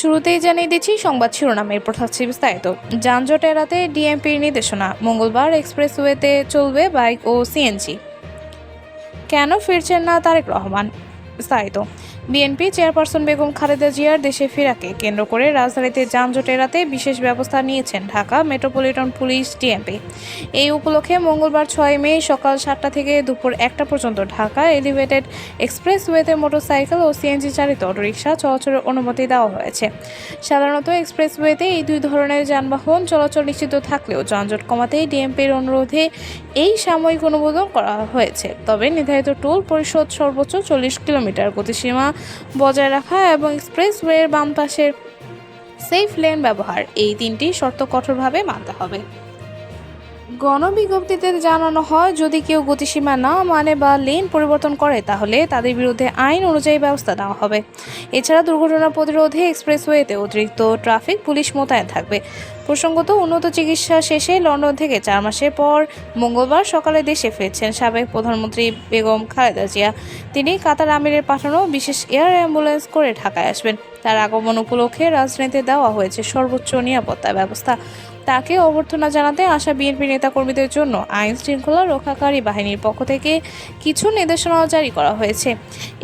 শুরুতেই জানিয়ে দিচ্ছি, সংবাদ শিরোনামের প্রথা থাকছে বিস্তারিত। যানজট এড়াতে ডিএমপির নির্দেশনা, মঙ্গলবার এক্সপ্রেসওয়েতে চলবে বাইক ও সিএনজি। কেন ফিরছেন না তারেক রহমান? বিস্তারিত। বিএনপি চেয়ারপারসন বেগম খালেদা জিয়ার দেশে ফেরাকে কেন্দ্র করে রাজধানীতে যানজট এড়াতে বিশেষ ব্যবস্থা নিয়েছেন ঢাকা মেট্রোপলিটন পুলিশ ডিএমপি। এই উপলক্ষে মঙ্গলবার ছয় মে সকাল সাতটা থেকে দুপুর একটা পর্যন্ত ঢাকা এলিভেটেড এক্সপ্রেসওয়েতে মোটরসাইকেল ও সিএনজি চালিত অটোরিকশা চলাচলের অনুমতি দেওয়া হয়েছে। সাধারণত এক্সপ্রেসওয়েতে এই দুই ধরনের যানবাহন চলাচল নিশ্চিত থাকলেও যানজট কমাতে ডিএমপির অনুরোধে এই সাময়িক অনুমোদন করা হয়েছে। তবে নির্ধারিত টোল পরিশোধ সর্বোচ্চ চল্লিশ কিলোমিটার গতিসীমা বজায় রাখা এবং এক্সপ্রেসওয়ের বাম পাশের সেফ লেন ব্যবহার। এই তিনটি শর্ত কঠোরভাবে মানতে হবে। গণবিজ্ঞপ্তিতে জানানো হয়, যদি কেউ গতিসীমা না মানে বা লেন পরিবর্তন করে, তাহলে তাদের বিরুদ্ধে আইন অনুযায়ী ব্যবস্থা নেওয়া হবে। এছাড়া দুর্ঘটনা প্রতিরোধে এক্সপ্রেসওয়েতে অতিরিক্ত ট্রাফিক, পুলিশ মোতায়েন থাকবে। প্রসঙ্গত, উন্নত চিকিৎসা শেষে লন্ডন থেকে চার মাসের পর মঙ্গলবার সকালে দেশে ফিরছেন সাবেক প্রধানমন্ত্রী বেগম খালেদা জিয়া। তিনি কাতার আমিরের পাঠানো বিশেষ এয়ার অ্যাম্বুলেন্স করে ঢাকায় আসবেন। তার আগমন উপলক্ষে রাজধানীতে দেওয়া হয়েছে সর্বোচ্চ নিরাপত্তা ব্যবস্থা। তাকে অভ্যর্থনা জানাতে আসা বিএনপি নেতাকর্মীদের জন্য আইন শৃঙ্খলা রক্ষাকারী বাহিনীর পক্ষ থেকে কিছু নির্দেশনাও জারি করা হয়েছে।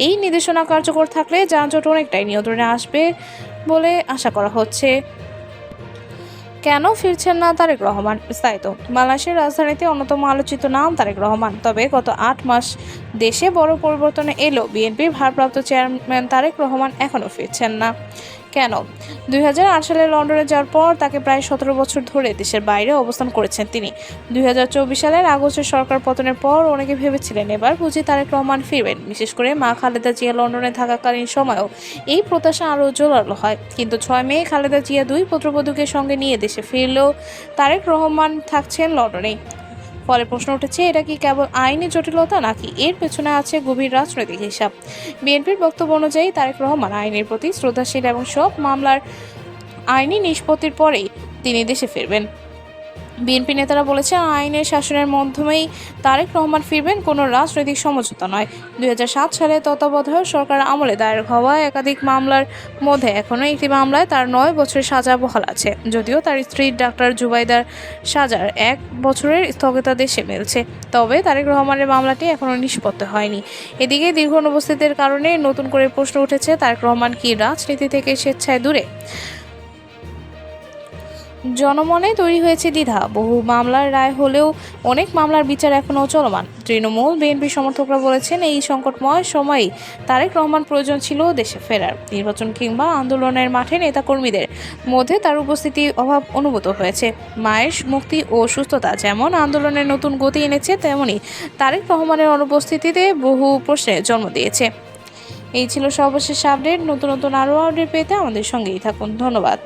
এই নির্দেশনা কার্যকর থাকলে যানজট অনেকটাই নিয়ন্ত্রণে আসবে বলে আশা করা হচ্ছে। কেন ফিরছেন না তারেক রহমান? স্থায়িত বাংলাদেশের রাজধানীতে অন্যতম আলোচিত নাম তারেক রহমান। তবে গত আট মাস দেশে বড় পরিবর্তনে এলো। বিএনপির ভারপ্রাপ্ত চেয়ারম্যান তারেক রহমান এখনও ফিরছেন না। কেন? দুই হাজার আট সালে লন্ডনে যাওয়ার পর তাকে প্রায় সতেরো বছর ধরে দেশের বাইরে অবস্থান করেছেন তিনি। দুই হাজার চব্বিশ সালের আগস্টে সরকার পতনের পর অনেকে ভেবেছিলেন এবার বুঝি তারেক রহমান ফিরবেন। বিশেষ করে মা খালেদা জিয়া লন্ডনে থাকাকালীন সময়েও এই প্রত্যাশা আরও জোরালো হয়। কিন্তু ছয় মে খালেদা জিয়া দুই পুত্রবধূকে সঙ্গে নিয়ে দেশে ফিরলেও তারেক রহমান থাকছেন লন্ডনেই। ফলে প্রশ্ন উঠেছে, এটা কি কেবল আইনি জটিলতা নাকি এর পেছনে আছে গভীর রাজনৈতিক হিসাব? বিএনপির বক্তব্য অনুযায়ী তারেক রহমান আইনের প্রতি শ্রদ্ধাশীল এবং সব মামলার আইনি নিষ্পত্তির পরেই তিনি দেশে ফিরবেন। বিএনপি নেতারা বলেছে, আইনের শাসনের মাধ্যমেই তারেক রহমান ফিরবেন, কোনো রাজনৈতিক সমঝোতা নয়। দুই সালে তত্ত্বাবধায়ক সরকার আমলে দায়ের হওয়া একাধিক মামলার মধ্যে এখনও একটি মামলায় তার নয় বছরের সাজা বহাল আছে। যদিও তার স্ত্রী ডাক্তার জুবাইদার সাজার এক বছরের স্থগিতাদেশে মিলছে, তবে তারেক রহমানের মামলাটি এখনও নিষ্পত্তি হয়নি। এদিকে দীর্ঘ অনুপস্থিতির কারণে নতুন করে প্রশ্ন উঠেছে, তারেক রহমান কি রাজনীতি থেকে স্বেচ্ছায় দূরে? জনমনে তৈরি হয়েছে দ্বিধা। বহু মামলার রায় হলেও অনেক মামলার বিচার এখনও চলমান। তৃণমূল, বিএনপি সমর্থকরা বলেছেন এই সংকটময় সময়ে তারেক রহমান প্রয়োজন ছিল দেশে ফেরার। নির্বাচন কিংবা আন্দোলনের মাঠে নেতাকর্মীদের মধ্যে তার উপস্থিতি অভাব অনুভূত হয়েছে। মায়ের মুক্তি ও সুস্থতা যেমন আন্দোলনের নতুন গতি এনেছে, তেমনি তারেক রহমানের অনুপস্থিতিতে বহু প্রশ্নের জন্ম দিয়েছে। এই ছিল সর্বশেষ আপডেট। নতুন নতুন আরও আপডেট পেতে আমাদের সঙ্গেই থাকুন। ধন্যবাদ।